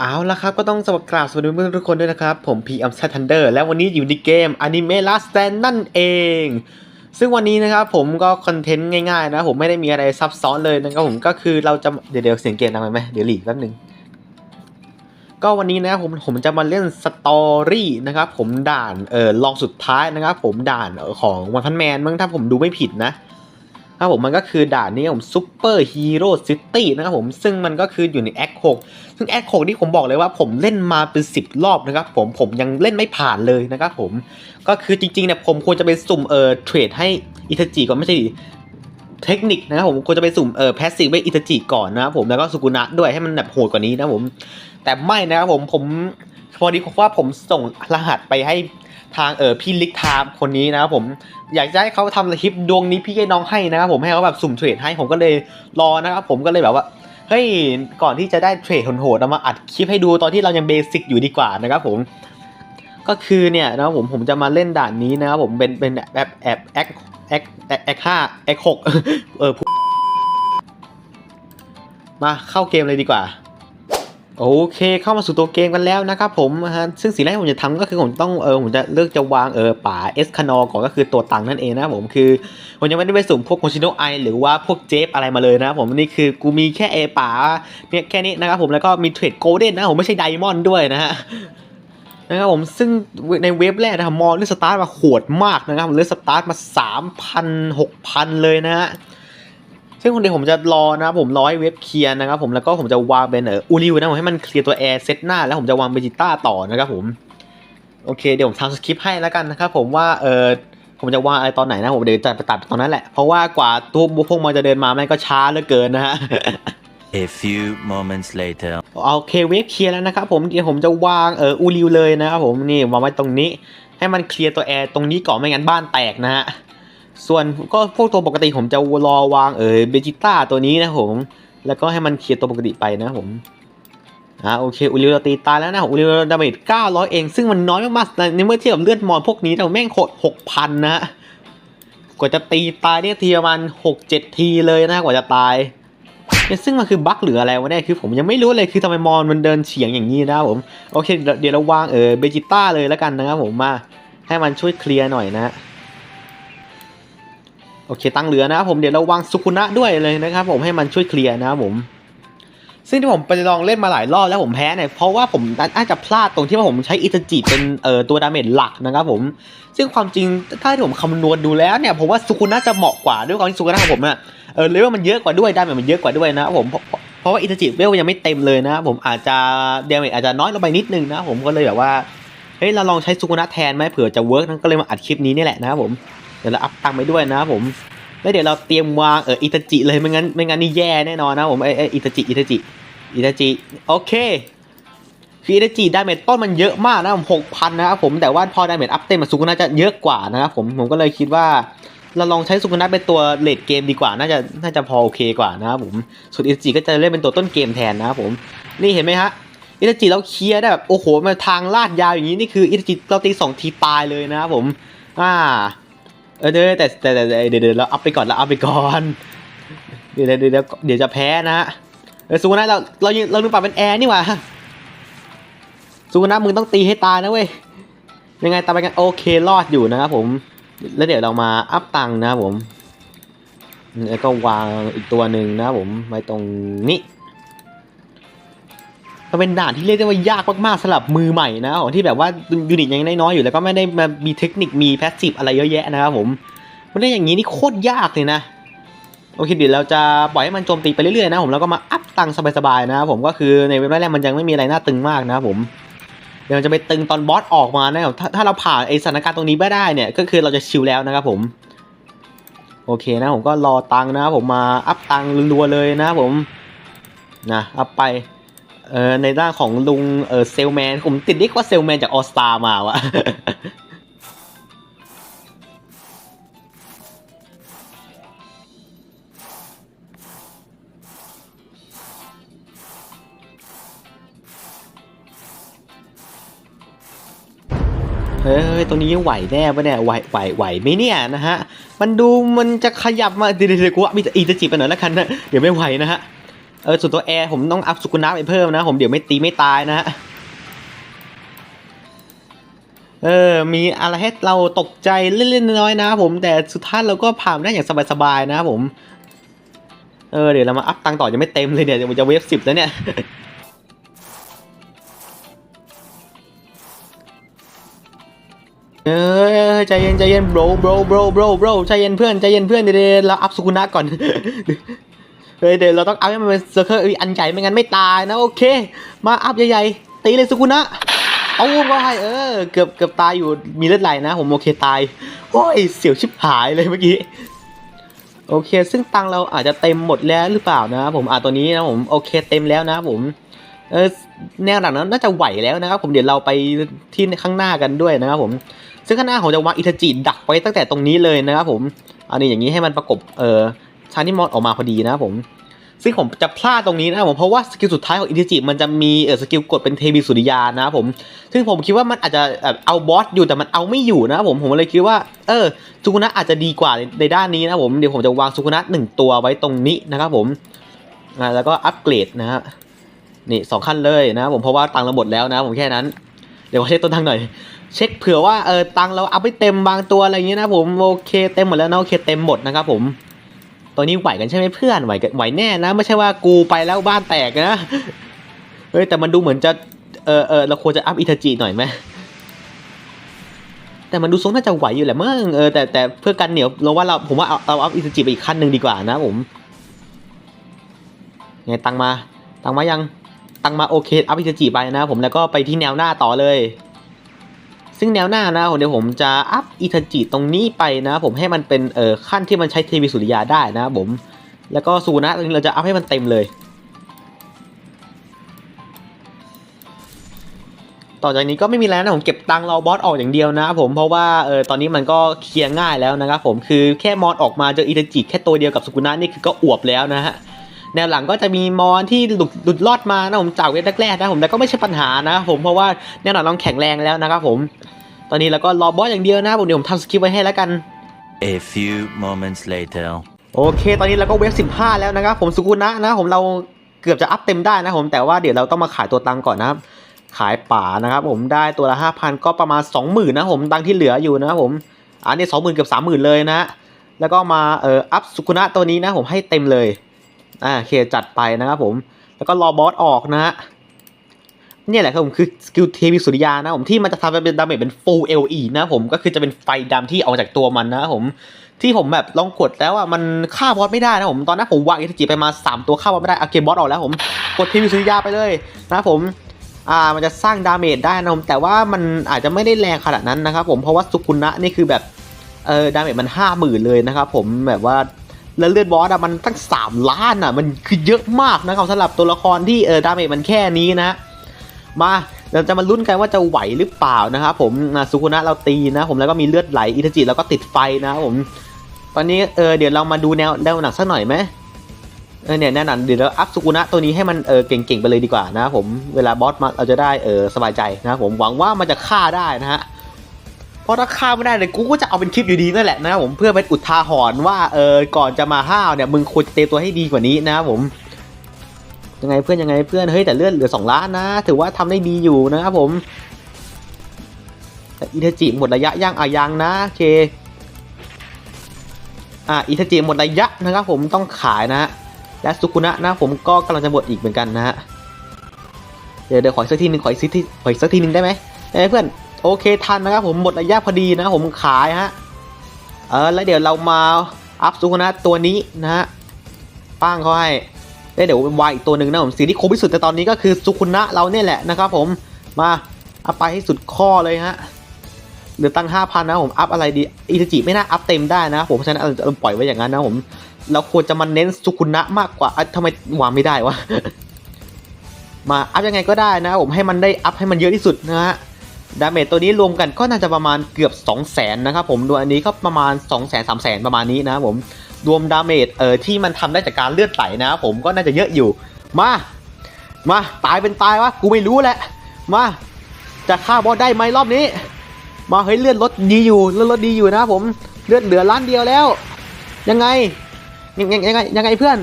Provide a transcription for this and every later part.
เอาละครับก็ต้องสวัสดีครับสวัสดีเพื่อนทุกคนด้วยนะครับ ผมพีอัมซัทันเดอร์และวันนี้อยู่ในเกม Anime Last Stand นั่นเอง ซึ่งวันนี้นะครับผมก็คอนเทนต์ง่ายๆนะ ผมไม่ได้มีอะไรซับซ้อนเลยนะครับผมก็คือเราจะเดี๋ยวเดี๋ยวเสียงเกมดังไหมเดี๋ยวหลีกแป๊บนึง ก็วันนี้นะครับผมผมจะมาเล่นสตอรี่นะครับผมด่านเออลองสุดท้ายนะครับผมด่านของวันพันแมนมั้งถ้าผมดูไม่ผิดนะ ครับผมมันก็คือด่านนี้ผมซูเปอร์ฮีโร่ซิตี้นะครับผมซึ่งมันก็คืออยู่ในแอค6ซึ่งแอค6ที่ผมบอกเลยว่าผมเล่นมาเป็น 10 รอบนะครับผมผมยังเล่นไม่ผ่านเลยนะครับผมก็คือจริงๆเนี่ยผมควรจะไปสุ่มเออเทรดให้อิตาจิก่อนไม่ใช่ดิเทคนิคนะครับผมควรจะไปสุ่มเออแพสซีฟไว้อิตาจิก่อนนะครับผมแล้วก็สุกุนะด้วยให้มันแบบโหดกว่านี้นะครับผมแต่ไม่นะครับผมผมพอดีว่าผมส่งรหัสไปให้ ทางเออพี่ลิกไทม์คนนี้นะครับผมอยากจะให้เขาทำคลิปดวงนี้พี่ให้น้องให้นะครับผมให้เขาแบบสุ่มเทรดให้ผมก็เลยรอนะครับผมก็เลยแบบว่าเฮ้ยก่อนที่จะได้เทรดโหดๆเอามาอัดคลิปให้ดูตอนที่เรายังเบสิกอยู่ดีกว่านะครับผมก็คือเนี่ยนะครับผมผมจะมาเล่นด่านนี้นะครับผมเป็นเป็นแอบแอบแอคแอคแอคห้าแอคหกเออมาเข้าเกมเลยดีกว่า โอเคเข้ามาสู่ตัวเกมกันแล้วนะครับผมฮะซึ่งสิ่งแรกที่ผมจะทำก็คือผมต้องเออผมจะเลือกจะวางเออป่าเอสคานอก่อนก็คือตัวตังนั่นเองนะผมคือผมยังไม่ได้ไปสุ่มพวกโคชิโนไอหรือว่าพวกเจฟอะไรมาเลยนะผมนี่คือกูมีแค่เอป่าเนี่ยแค่นี้นะครับผมแล้วก็มีเทรดโกลเด้นนะผมไม่ใช่ไดมอนด์ด้วยนะฮะนะครับผมซึ่งในเว็บแรกนะครับมอลเลือกสตาร์ทมาโหดมากนะครับเลือกสตาร์ทมา 3,000 6,000 เลยนะฮะ ซึ่งคนเดียวผมจะรอนะครับผมรอให้เว็บเคลียร์นะครับผมแล้วก็ผมจะวางเป็นเอออูริวนะผมให้มันเคลียร์ตัวแอร์เซตหน้าแล้วผมจะวางเบจิต้าต่อนะครับผมโอเคเดี๋ยวผมทำสคริปต์ให้แล้วกันนะครับผมว่าเออผมจะวางอะไรตอนไหนนะผมเดี๋ยวจะไปตัดตอนนั้นแหละ เพราะว่ากว่าตัวพวกมันจะเดินมาแม่งก็ช้าเหลือเกินนะฮะ A few moments later. โอเคเวฟเคลียร์แล้วนะครับผมเดี๋ยวผมจะวางเอออูริวเลยนะครับผมนี่วางไว้ตรงนี้ ให้มันเคลียร์ตัวแอร์ตรงนี้ก่อนไม่งั้นบ้านแตกนะฮะ ส่วนก็พวกตัวปกติผมจะรอวางเออเบจิต้าตัวนี้นะผม แล้วก็ให้มันเคลียร์ตัวปกติไปนะผมอ่าโอเคอูริวเรตีตายแล้วนะอูริวดาเมจ900 เอง ซึ่งมันน้อยมากๆในเมื่อเทียบกับเลือดมอนพวกนี้แต่แม่งโคตร6,000 นะฮะกว่าจะตีตายเนี่ยทีประมาณ6-7 ทีเลยนะกว่าจะตายเนี่ยซึ่งมันคือบั๊กหรืออะไรวะเนี่ยคือผมยังไม่รู้เลยคือทำไมมอนมันเดินเฉียงอย่างนี้นะผมโอเค เดี๋ยวเดี๋ยวเราวางเออเบจิต้าเลยแล้วกันนะครับผมมาให้มันช่วยเคลียร์หน่อยนะ โอเคตั้งเหลือนะครับผมเดี๋ยวเราวางสุคุนะด้วยเลยนะครับผมให้มันช่วยเคลียร์นะครับผม ซึ่งที่ผมไปลองเล่นมาหลายรอบแล้วผมแพ้เนี่ยเพราะว่าผมอาจจะพลาดตรงที่ว่าผมใช้อิตาจิเป็นเอ่อตัวดาเมจหลักนะครับผม ซึ่งความจริงถ้าที่ผมคำนวณดูแล้วเนี่ยผมว่าสุคุนะจะเหมาะกว่าด้วยความที่สุคุนะของผมเนี่ยเออเลเวลมันเยอะกว่าด้วยดาเมจมันเยอะกว่าด้วยนะครับผมเพราะว่าอิตาจิเวลยังไม่เต็มเลยนะครับผมอาจจะดาเมจอาจจะน้อยลงไปนิดนึงนะผมก็เลยแบบว่าเฮ้ยเราลองใช้สุคุนะแทนไหมเผื่อจะเวิร์กนั่นก็เลยมาอัดคลิปนี้นี่แหละนะครับผม ดี๋ยวเราอัพตังไปด้วยนะผมแล้วเดี๋ยวเราเตรียมวางเอออิตาจิเลยไม่งั้นไม่งั้นนี่แย่แน่นอนนะผมเอไออิตาจิอิตาจิอิตาจิโอเคคืออิตาจิดาเมจต้นมันเยอะมากนะผมหกพันนะครับผมแต่ว่าพอดาเมจอัพเต็มมาสุกุนะจะเยอะกว่านะครับผมผมก็เลยคิดว่าเราลองใช้สุกุนะเป็นตัวเลดเกมดีกว่า น่าจะน่าจะพอโอเคกว่านะครับผมส่วนอิตาจิก็จะเล่นเป็นตัวต้นเกมแทนนะครับผมนี่เห็นไหมฮะอิตาจิเราเคลียร์ได้แบบโอ้โหมาทางลาดยาวอย่างนี้นี่คืออิตาจิเราตีสองทีตายเลยนะครับผมอ่า เออเดี๋ยวแต่แต่แต่เดี๋ยวเดี๋ยวเราอัพไปก่อนเราอัพไปก่อน เดี๋ยวเดี๋ยวเดี๋ยวเดี๋ยวจะแพ้นะฮะเออสุกนะเราเราเราลืมปรับเป็นแอร์นี่หว่าสุนะมึงต้องตีให้ตายนะเว้ยยังไงตามไปกันโอเครอดอยู่นะครับผม แล้วเดี๋ยวเรามาอัพตังนะครับผมแล้วก็วางอีกตัวหนึ่งนะครับผมไว้ตรงนี้ มันเป็นด่านที่เรียกได้ว่ายากมากๆสำหรับมือใหม่นะครับผมที่แบบว่ายูนิตยังน้อยๆอยู่แล้วก็ไม่ได้มามีเทคนิคมีแพสซีฟอะไรเยอะแยะนะครับผมมันได้อย่างนี้นี่โคตรยากเลยนะโอเคเดี๋ยวเราจะปล่อยให้มันโจมตีไปเรื่อยๆนะผมแล้วก็มาอัพตังค์สบายๆนะครับผมก็คือในเว็บแรกๆมันยังไม่มีอะไรน่าตึงมากนะครับผมเดี๋ยวจะไปตึงตอนบอสออกมานะครับถ้าถ้าเราผ่านไอสถานการณ์ตรงนี้ไม่ได้เนี่ยก็คือเราจะชิลแล้วนะครับผมโอเคนะผมก็รอตังค์นะครับผมมาอัพตังค์รัวๆเลยนะครับผมนะอัพไป เออในด้านของลุงเออเซลแมนผมติดเรียกว่าเซลแมนจากออสตามาวะเฮ้ย ตัวนี้ไหวแน่ปะเนี่ย ไหว ไหว ไหวไหมเนี่ยนะฮะ มันดูมันจะขยับมาเดี๋ยวเดี๋ยวกูว่ามีแต่อีจะจีบไปหน่อยแล้วกันนะ เดี๋ยวไม่ไหวนะฮะ เออส่วนตัวแอร์ผมต้องอัพสุกุนะไปเพิ่มนะ ผมเดี๋ยวไม่ตีไม่ตายนะฮะเออ มีอะไรให้เราตกใจเล่นๆน้อยๆนะผม แต่สุดท้ายเราก็ผ่านได้อย่างสบายๆนะครับผม เออ เดี๋ยวเรามาอัพตังต่อจะไม่เต็มเลยเนี่ยมันจะเวฟสิบแล้วเนี่ย เออใจเย็นใจเย็น bro bro bro bro bro ใจเย็นเพื่อนใจเย็นเพื่อนเดี๋ยวเราอัพสุกุนะก่อน เฮ้ยเดี๋ยวเราต้องอัพให้มันเป็นเซอร์เคิลอันใหญ่ไม่งั้นไม่ตายนะโอเค มาอัพใหญ่ๆตีเลยสุกุนะเอาก็ให้เออเกือบเกือบตายอยู่มีเลือดไหลนะ ผมโอเคตายโอ้ยเสียวชิบหายเลยเมื่อกี้โอเค ซึ่งตังเราอาจจะเต็มหมดแล้วหรือเปล่านะผมอ่าตัวนี้นะผมโอเคเต็มแล้วนะผมเออแนวหลังนั้นน่าจะไหวแล้วนะครับ ผมเดี๋ยวเราไปที่ข้างหน้ากันด้วยนะครับผมซึ่งข้างหน้าผมจะวางอิทาจิดักไว้ตั้งแต่ตรงนี้เลยนะครับผมอันนี้อย่างนี้ให้มันประกบเออ ชานิมอนออกมาพอดีนะผม ซึ่งผมจะพลาดตรงนี้นะผมเพราะว่าสกิลสุดท้ายของอิทาจิมันจะมีเออสกิลกดเป็นเทวีสุริยานะครับผม ซึ่งผมคิดว่ามันอาจจะเอาบอสอยู่แต่มันเอาไม่อยู่นะผมผมเลยคิดว่า เออสุกุนะอาจจะดีกว่าในในด้านนี้นะผมเดี๋ยวผมจะวางสุกุนะหนึ่งตัวไว้ตรงนี้นะครับผมอ่าแล้วก็อัปเกรดนะฮะนี่สองขั้นเลยนะผมเพราะว่าตังเราหมดแล้วนะผมแค่นั้น เดี๋ยวเช็คต้นทางหน่อย เช็คเผื่อว่าเออตังเราเอาไปเต็มบางตัวอะไรอย่างเงี้ยนะผมโอเคเต็มหมดแล้วนะโอเคเต็มหมดนะครับผม ตัวนี้ไหวกันใช่ไหมเพื่อนไหวกันไหวแน่นะ ไม่ใช่ว่ากูไปแล้วบ้านแตกนะเฮ้ยแต่มันดูเหมือนจะเออเออเราควรจะอัพอิทาจิหน่อยไหมแต่มันดูทรงน่าจะไหวอยู่แหละมั้งเออแต่แต่เพื่อกันเหนียวเราว่าเราผมว่าเอาเอาอัพอิทาจิไปอีกขั้นหนึ่งดีกว่านะผมไงตังมา ตังมายัง ตังมาโอเคอัพอิทาจิไปนะ ผมแล้วก็ไปที่แนวหน้าต่อเลย ซึ่งแนวหน้านะผมเดี๋ยวผมจะอัพอิทาจิตรงนี้ไปนะ ผมให้มันเป็นเอ่อขั้นที่มันใช้เทวีสุริยาได้นะผม แล้วก็สูนะตรงนี้เราจะอัพให้มันเต็มเลย ต่อจากนี้ก็ไม่มีแล้วนะผมเก็บตังค์รอบอสออกอย่างเดียวนะผมเพราะว่าเออตอนนี้มันก็เคลียร์ง่ายแล้วนะครับผมคือแค่มอนออกมาเจออิทาจิแค่ตัวเดียวกับสุกุนะนี่คือก็อวบแล้วนะฮะ แนวหลังก็จะมีมอนที่หลุดหลุดรอดมานะผมจากเว็บแรกๆนะผมแต่ก็ไม่ใช่ปัญหานะผมเพราะว่าแนวหลังเราแข็งแรงแล้วนะครับผม ตอนนี้เราก็รอบอสอย่างเดียวนะผมเดี๋ยวผมทำสคริปต์ไว้ให้แล้วกัน A few moments later. โอเค ตอนนี้เราก็เวฟ15 แล้วนะครับผมสุกุนะนะผมเราเกือบจะอัพเต็มได้นะผมแต่ว่าเดี๋ยวเราต้องมาขายตัวตังค์ก่อนนะครับขายป่านะครับผมได้ตัวละ5,000 ก็ประมาณ 20,000นะผมตังค์ที่เหลืออยู่นะครับผมอันนี้20,000เกือบ30,000 เลยนะ แล้วก็มาเอ่ออัพสุกุนะตัวนี้นะผมให้เต็มเลย อ่าเคจัดไปนะครับผม แล้วก็รอบอสออกนะฮะนี่แหละครับผมคือสกิลเทวีสุริยานะผมที่มันจะทำเป็นดาเมจเป็น full LE นะผมก็คือจะเป็นไฟดำที่ออกจากตัวมันนะผมที่ผมแบบลองกดแล้วอะมันฆ่าบอสไม่ได้นะผมตอนนั้นผมวางอิทจิไปมา 3 ตัวฆ่าบอสไม่ได้โอเคบอสออกแล้วผมกดเทวีสุริยาไปเลยนะผมอ่ามันจะสร้างดาเมจได้นะผมแต่ว่ามันอาจจะไม่ได้แรงขนาดนั้นนะครับผมเพราะว่าสุกุนะนี่คือแบบเออดาเมจมันห้าหมื่นเลยนะครับผมแบบว่า แล้วเลือดบอสอะมันตั้ง 3 ล้านอะมันคือเยอะมากนะครับสำหรับตัวละครที่เออดาเมจมันแค่นี้นะมาเราจะมาลุ้นกันว่าจะไหวหรือเปล่านะครับผมอะสุกุนะเราตีนะ ผมแล้วก็มีเลือดไหลอิทาจิแล้วก็ติดไฟนะผม ตอนนี้เออเดี๋ยวเรามาดูแนวแนวหนักสักหน่อยไหมเออเนี่ยแนวหนักเดี๋ยวเราอัพสุกุนะตัวนี้ให้มันเออเก่งๆไปเลยดีกว่านะครับผมเวลาบอสมาเราจะได้เออสบายใจนะผมหวังว่ามันจะฆ่าได้นะฮะ เพราะถ้าฆ่าไม่ได้เลยกูก็จะเอาเป็นคลิปอยู่ดีนั่นแหละนะครับผมเพื่อเป็นอุทาหรณ์ว่าเออก่อนจะมาห้าวเนี่ยมึงควรจะเตรียมตัวให้ดีกว่านี้นะครับผมยังไงเพื่อนยังไงเพื่อนเฮ้ยแต่เลือดเหลือสองล้านนะ ถือว่าทำได้ดีอยู่นะครับผมแต่อิทาจิหมดระยะย่างอายังนะโอเคอ่าอิทาจิหมดระยะนะครับผมต้องขายนะฮะและสุกุนะนะผมก็กำลังจะหมดอีกเหมือนกันนะฮะเดี๋ยวเดี๋ยวขออีกสักทีหนึ่งขออีกสักทีขออีกสักทีหนึ่งได้ไหมได้เพื่อน โอเคทันนะครับผมหมดระยะพอดีนะผมขายฮะเออแล้วเดี๋ยวเรามาอัพสุกุนะตัวนี้นะฮะป้างเขาให้เอ้ยเดี๋ยววายอีกตัวหนึ่งนะผมสิ่งที่คมที่สุดแต่ตอนนี้ก็คือสุคุนะเราเนี่ยแหละนะครับผมมาเอาไปให้สุดข้อเลยฮะเหลือตั้งห้าพันนะผมอัพอะไรดีอิทจิไม่น่าอัพเต็มได้นะผมเพราะฉะนั้นเราจะปล่อยไว้อย่างนั้นนะผมเราควรจะมาเน้นสุคุนะมากกว่าอะทำไมวางไม่ได้วะมาอัพยังไงก็ได้นะผมให้มันได้อัพให้มันเยอะที่สุดนะฮะ ดาเมจตัวนี้รวมกันก็น่าจะประมาณเกือบ 2 0 0แสนนะครับผมดูอันนี้ก็ประมาณ 2 0 0แสนสามแสนประมาณนี้นะครับผมรวมดาเมจเอ่อที่มันทำได้จากการเลือดไหลนะครับผมก็น่าจะเยอะอยู่ มามาตายเป็นตายวะกูไม่รู้แหละมาจะฆ่าบอสได้ไหมรอบนี้ มาเฮ้ยเลือดลดดีอยู่เลือดลดดีอยู่นะผมเลือดเหลือล้านเดียวแล้ว ยังไงยังยังยังไงยังไงเพื่อน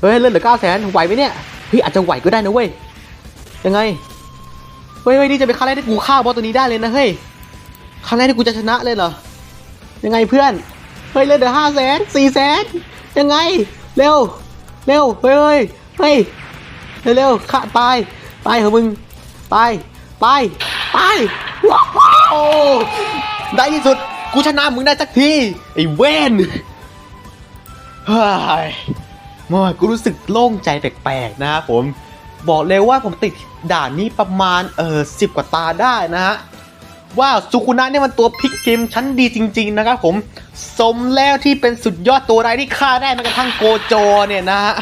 เฮ้ยเลือดเหลือเก้าแสนไหวไหมเนี่ยเฮ้ยอาจจะไหวก็ได้นะเว้ยยังไง เฮ้ยเฮ้ยนี่จะเป็นครั้งแรกที่กูฆ่าบอสตัวนี้ได้เลยนะเฮ้ยครั้งแรกที่กูจะชนะเลยเหรอยังไงเพื่อนเฮ้ยเลือดเหลือห้าแสนสี่แสนยังไง เร็ว เร็วเฮ้ยเฮ้ยเฮ้ยเร็วๆฆ่าตายตายเหอะมึงตายตายตายว้าวได้ที่สุดกูชนะมึงได้สักทีไอ้เวนเฮ้ยมื่อกูรู้สึกโล่งใจแปลกๆนะครับผม บอกเลยว่าผมติดด่านนี้ประมาณเออสิบกว่าตาได้นะฮะว่าสุคุนะเนี่ยมันตัวพลิกเกมชั้นดีจริง ๆ นะครับผมสมแล้วที่เป็นสุดยอดตัวไรที่ฆ่าได้แม้กระทั่งโกโจเนี่ยนะฮะ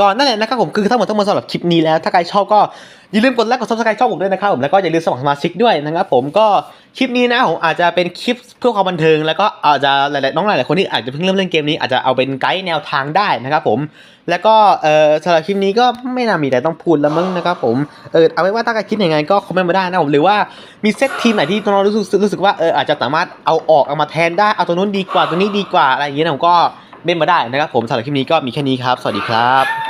ก่อนนั่นแหละนะครับผมคือทั้งหมดทั้งมวลสำหรับคลิปนี้แล้ว ถ้าใครชอบก็อย่าลืมกดไลค์กดซับสไครต์ช่องผมด้วยนะครับผมแล้วก็อย่าลืมสมัครสมาชิกด้วยนะครับผมก็คลิปนี้นะผมอาจจะเป็นคลิปเพื่อความบันเทิง แล้วก็อาจจะหลายๆน้องหลายๆคนที่อาจจะเพิ่งเริ่มเล่นเกมนี้อาจจะเอาเป็นไกด์แนวทางได้นะครับผมแล้วก็เออสำหรับคลิปนี้ก็ไม่น่ามีอะไรต้องพูดแล้วมั้งนะครับผมเออเอาไว้ว่าถ้าใครคิดยังไงก็คอมเมนต์มาได้นะผมหรือว่ามีเซตทีมไหนที่น้องรู้สึกรู้สึกว่าเอออาจจะสามารถเอาออกเอามาแทนได้เอาตัวนู้นดีกว่าตัวนี้ดีกว่าอะไรอย่างเงี้ยผมก็ เม้นมาได้นะครับผมสำหรับคลิปนี้ก็มีแค่นี้ครับ สวัสดีครับ